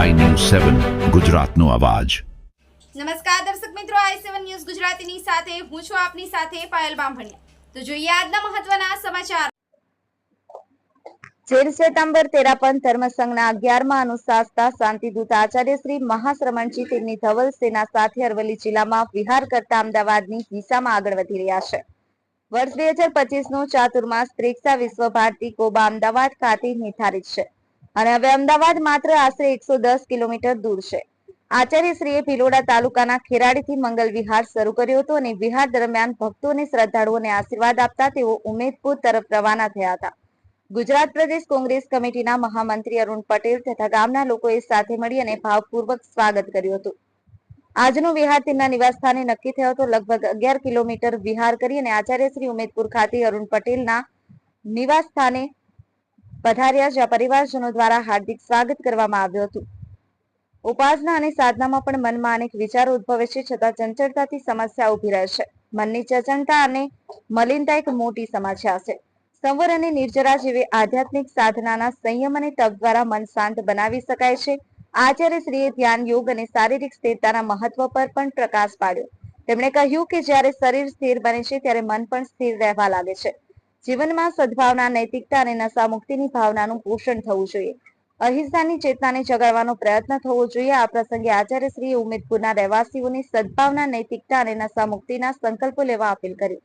સેવન ગુજરાતનો અવાજ. નમસ્કાર દર્શક મિત્રો આઈ સેવન ન્યૂઝ ગુજરાતીની સાથે હું છું આપની સાથે પાયલ બામભણિયા. તો જોઈએ આજના મહત્વના સમાચાર. તેર સપ્ટેમ્બર તેરાપન ધર્મ સંઘના અગિયારમાં અનુશાસતા શાંતિદૂત આચાર્ય શ્રી મહાશ્રમણજી તેમની ધવલ સેના સાથે અરવલ્લી જિલ્લામાં વિહાર કરતા અમદાવાદની દિશામાં આગળ વધી રહ્યા છે. વર્ષ બે હજાર પચીસનું ચાતુર્માસ ત્રેક્ષા વિશ્વ ભારતી કોબા અમદાવાદ ખાતે નિર્ધારિત છે. અને હવે અમદાવાદ માત્ર આશરે એકસો દસ કિલોમીટર દૂર છે. આચાર્યશ્રીએ ભિલોડા તાલુકાના ખેરાડીથી મંગલ વિહાર શરૂ કર્યો હતો અને વિહાર દરમિયાન ભક્તો અને શ્રદ્ધાળુઓને આશીર્વાદ આપતા તેઓ ઉમેદપુર તરફ રવાના થયા હતા. ગુજરાત પ્રદેશ કોંગ્રેસ કમિટીના મહામંત્રી અરુણ પટેલ તથા ગામના લોકોએ સાથે મળી અને ભાવપૂર્વક સ્વાગત કર્યું હતું. આજનો વિહાર તેમના નિવાસસ્થાને નક્કી થયો હતો. લગભગ અગિયાર કિલોમીટર વિહાર કરી અને આચાર્ય શ્રી ઉમેદપુર ખાતે અરુણ પટેલના નિવાસ સ્થાને પધાર્યા જ્યાં પરિવારજનો દ્વારા હાર્દિક સ્વાગત કરવામાં આવ્યું હતું. ઉપાસના અને સાધનામાં પણ મનમાં અનેક વિચારો ઉદ્ભવે છે, છતાં ચંચળતાથી સમસ્યા ઊભી રહે છે. મનની ચંચળતા અને મલિનતા એક મોટી સમસ્યા છે. સંવર અને નિર્જરા જેવી આધ્યાત્મિક સાધનાના સંયમ અને તપ દ્વારા મન શાંત બનાવી શકાય છે. આચાર્ય શ્રીએ ધ્યાન, યોગ અને શારીરિક સ્થિરતાના મહત્વ પર પણ પ્રકાશ પાડ્યો. તેમણે કહ્યું કે જ્યારે શરીર સ્થિર બને છે, ત્યારે મન પણ સ્થિર રહેવા લાગે છે. જીવનમાં સદભાવના, નૈતિકતા અને નશા મુક્તિની ભાવનાનું પોષણ થવું જોઈએ. અહિંસાની ચેતનાને જગાડવાનો પ્રયત્ન થવો જોઈએ. આ પ્રસંગે આચાર્ય શ્રીએ ઉમેદપુરના રહેવાસીઓની સદભાવના, નૈતિકતા અને નશા મુક્તિના સંકલ્પો લેવા અપીલ કરી,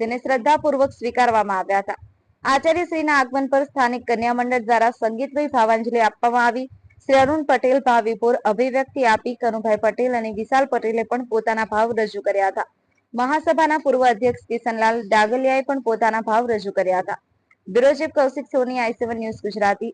જેને શ્રદ્ધાપૂર્વક સ્વીકારવામાં આવ્યા હતા. આચાર્ય શ્રીના આગમન પર સ્થાનિક કન્યા મંડળ દ્વારા સંગીતભાઈ ભાવાંજલિ આપવામાં આવી. શ્રી અરુણ પટેલ ભાવિપુર અભિવ્યક્તિ આપી. કનુભાઈ પટેલ અને વિશાલ પટેલે પણ પોતાના ભાવ રજૂ કર્યા હતા. મહાસભાના પૂર્વ અધ્યક્ષ કિશનલાલ ડાગલિયાએ પણ પોતાના ભાવ રજૂ કર્યા હતા. Bureau Kaushik Soni, I news Gujarati